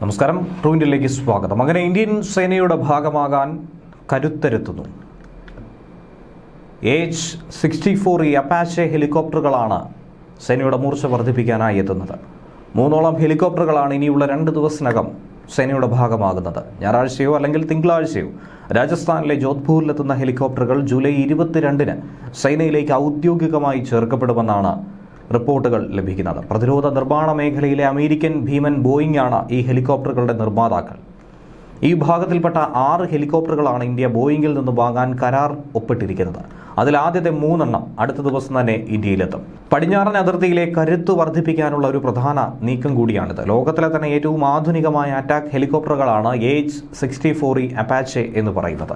നമസ്കാരം. ട്രൂ ഇന്ത്യയിലേക്ക് സ്വാഗതം. അങ്ങനെ ഇന്ത്യൻ സേനയുടെ ഭാഗമാകാൻ കരുത്തരുത്തുന്നു. H sixty four E Apache ഹെലികോപ്റ്ററുകളാണ് സേനയുടെ മൂർച്ച വർദ്ധിപ്പിക്കാനായി എത്തുന്നത്. മൂന്നോളം ഹെലികോപ്റ്ററുകളാണ് ഇനിയുള്ള രണ്ട് ദിവസത്തിനകം സേനയുടെ ഭാഗമാകുന്നത്. ഞായറാഴ്ചയോ അല്ലെങ്കിൽ തിങ്കളാഴ്ചയോ രാജസ്ഥാനിലെ ജോധ്പൂരിലെത്തുന്ന ഹെലികോപ്റ്ററുകൾ ജൂലൈ ഇരുപത്തിരണ്ടിന് സേനയിലേക്ക് ഔദ്യോഗികമായി ചേർക്കപ്പെടുമെന്നാണ് റിപ്പോർട്ടുകൾ ലഭിക്കുന്നത്. പ്രതിരോധ നിർമ്മാണ മേഖലയിലെ അമേരിക്കൻ ഭീമൻ ബോയിങ് ആണ് ഈ ഹെലികോപ്റ്ററുകളുടെ നിർമ്മാതാക്കൾ. ഈ വിഭാഗത്തിൽപ്പെട്ട ആറ് ഹെലികോപ്റ്ററുകളാണ് ഇന്ത്യ ബോയിങ്ങിൽ നിന്ന് വാങ്ങാൻ കരാർ ഒപ്പിട്ടിരിക്കുന്നത്. അതിൽ ആദ്യത്തെ മൂന്നെണ്ണം അടുത്ത ദിവസം തന്നെ ഇന്ത്യയിലെത്തും. പടിഞ്ഞാറൻ അതിർത്തിയിലെ കരുത്ത് വർദ്ധിപ്പിക്കാനുള്ള ഒരു പ്രധാന നീക്കം കൂടിയാണിത്. ലോകത്തിലെ തന്നെ ഏറ്റവും ആധുനികമായ attack ഹെലികോപ്റ്ററുകളാണ് H sixty four E Apache എന്ന് പറയുന്നത്.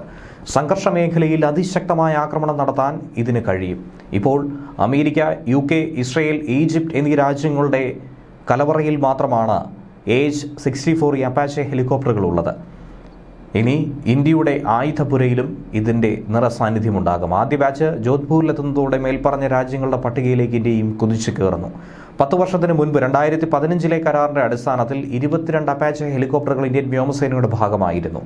സംഘർഷ മേഖലയിൽ അതിശക്തമായ ആക്രമണം നടത്താൻ ഇതിന് കഴിയും. ഇപ്പോൾ America U K Israel Egypt എന്നീ രാജ്യങ്ങളുടെ കലവറയിൽ മാത്രമാണ് ഏജ് സിക്സ്റ്റി ഫോർ അപ്പാച്ചെ ഹെലികോപ്റ്ററുകൾ ഉള്ളത്. ഇനി ഇന്ത്യയുടെ ആയുധപുരയിലും ഇതിന്റെ നിറസാന്നിധ്യമുണ്ടാകും. ആദ്യ ബാച്ച് ജോധ്പൂരിലെത്തുന്നതോടെ മേൽപ്പറഞ്ഞ രാജ്യങ്ങളുടെ പട്ടികയിലേക്ക് ഇന്ത്യയും കുതിച്ചു കയറുന്നു. പത്ത് വർഷത്തിന് മുൻപ് രണ്ടായിരത്തി പതിനഞ്ചിലെ കരാറിന്റെ അടിസ്ഥാനത്തിൽ ഇരുപത്തിരണ്ട് അപ്പാച്ച് ഹെലികോപ്റ്ററുകൾ ഇന്ത്യൻ വ്യോമസേനയുടെ ഭാഗമായിരുന്നു.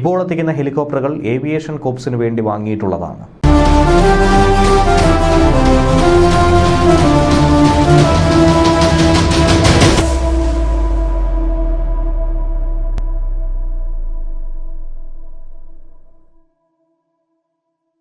ഇപ്പോൾ എത്തിക്കുന്ന ഹെലികോപ്റ്ററുകൾ ഏവിയേഷൻ കോപ്സിന് വേണ്ടി വാങ്ങിയിട്ടുള്ളതാണ്.